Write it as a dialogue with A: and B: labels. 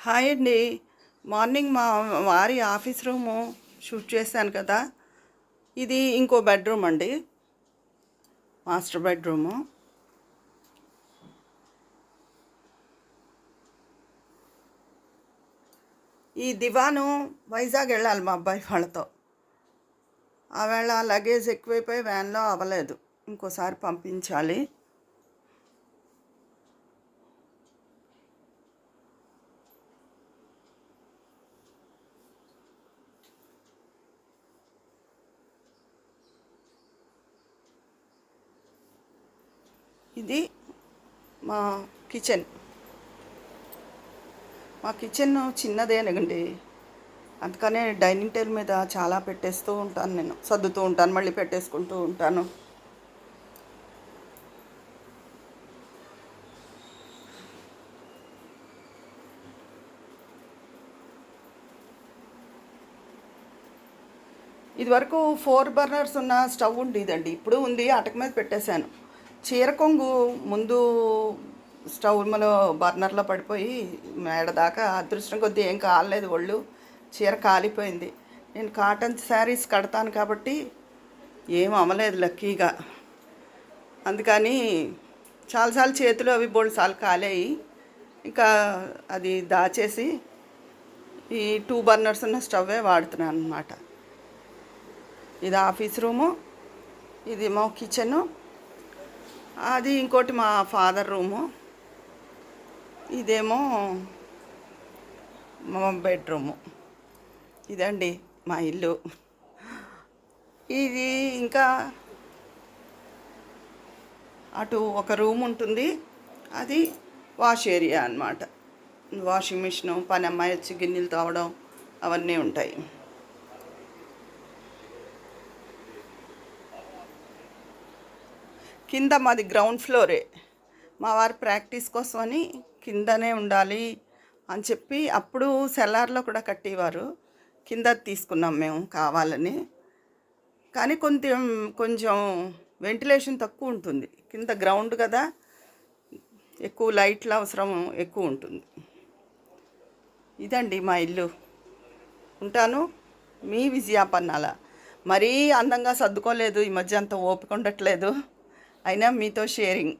A: Hi అండి. Morning మా వారి ఆఫీస్ రూము షూట్ చేశాను కదా. ఇది ఇంకో బెడ్రూమ్ అండి. Master bedroom. ఈ దివాను వైజాగ్ వెళ్ళాలి మా అబ్బాయి వాళ్ళతో. ఆవేళ లగేజ్ ఎక్కువైపోయి వ్యాన్లో అవ్వలేదు. ఇంకోసారి పంపించాలి. ఇది మా కిచెన్. మా కిచెన్ చిన్నదేనండి అందుకనే డైనింగ్ టేబుల్ మీద చాలా పెట్టేస్తూ ఉంటాను నేను. సర్దుతూ ఉంటాను మళ్ళీ పెట్టేసుకుంటూ ఉంటాను. ఇదివరకు ఫోర్ బర్నర్స్ ఉన్న స్టవ్ ఉండేదండి. ఇప్పుడు ఉంది అటక మీద పెట్టేశాను. చీర కొంగు ముందు స్టవ్ మలో బర్నర్లో పడిపోయి మేడ దాకా అదృష్టం కొద్దీ ఏం కాలేదు ఒళ్ళు. చీర కాలిపోయింది. నేను కాటన్ శారీస్ కడతాను కాబట్టి ఏం అమ్మలేదు లక్కీగా. అందుకని చాలాసార్లు చేతులు అవి బోల్డ్ సార్లు కాలేయి. ఇంకా అది దాచేసి ఈ టూ బర్నర్స్ ఉన్న స్టవ్వే వాడుతున్నాను అనమాట ఇది ఆఫీస్ రూము ఇది మా కిచెను. అది ఇంకోటి మా ఫాదర్ రూము. ఇదేమో మా బెడ్రూము. ఇదండి మా ఇల్లు. ఇది ఇంకా అటు ఒక రూమ్ ఉంటుంది. అది వాష్ ఏరియా అన్నమాట. వాషింగ్ మిషను పని అమ్మాయి వచ్చి గిన్నెలు తోవడం అవన్నీ ఉంటాయి. కింద మాది గ్రౌండ్ ఫ్లోరే మా వారు ప్రాక్టీస్ కోసమని కిందనే ఉండాలి అని చెప్పి అప్పుడు సెల్లార్లో కూడా కట్టేవారు. కింద తీసుకున్నాం మేము కావాలని. కానీ కొంచెం కొంచెం వెంటిలేషన్ తక్కువ ఉంటుంది. కింద గ్రౌండ్ కదా ఎక్కువ లైట్ల అవసరం ఎక్కువ ఉంటుంది. ఇదండి మా ఇల్లు. ఉంటాను. మీ విజయాపన్నాల. మరీ అందంగా సర్దుకోలేదు. ఈ మధ్య అంత ఓపిక ఉండట్లేదు. అయినా మీతో షేరింగ్